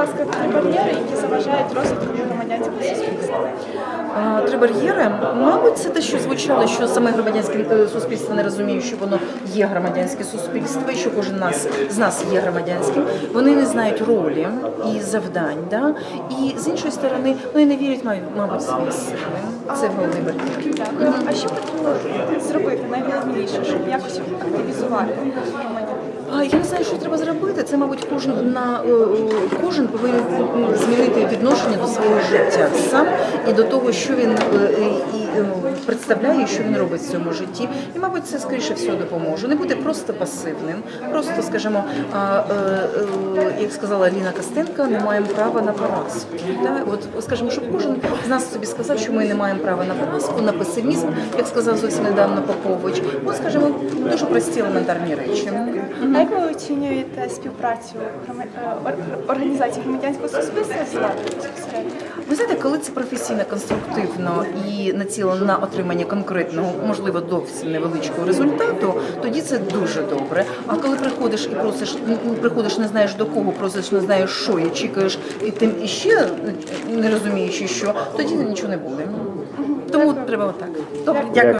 ласка, три бар'єри, які заважають розвитку громадянського суспільства. Три бар'єри. Мабуть, це те, що звучало, що саме громадянське е, суспільство не розуміє, що воно є громадянське суспільство, і що кожен нас з нас є громадянським. Вони не знають ролі і завдань. Да? І з іншої сторони, вони не вірять, мабуть, свої сили. Це головний бар'єр. Дякую. А що потрібно зробити найголовніше, щоб якось активізувати громадян? Я не знаю, що треба зробити. Це, мабуть, кожен на е, е, кожен повинен змінити відношення до свого життя сам і до того, що він е, і представляє, що він робить в цьому житті. І, мабуть, це скоріше всього допоможе. Не бути просто пасивним, просто, скажімо, як сказала Ліна Костенко, не маємо права на поразку. От, скажімо, щоб кожен з нас собі сказав, що ми не маємо права на поразку, на песимізм, як сказав зовсім недавно Попович. От скажімо, дуже прості елементарні речі. А як ви оцінюєте співпрацю е, ор- організацій громадянського суспільства з владою Знаєте, коли це професійно, конструктивно і націлено на отримання конкретного, можливо, зовсім невеличкого результату, тоді це дуже добре. А коли приходиш і просиш, м, м, приходиш, не знаєш до кого, просиш, не знаєш що, і чекаєш, і тим іще не розуміючи, що тоді нічого не буде. Тому треба отак. Добре, дякую.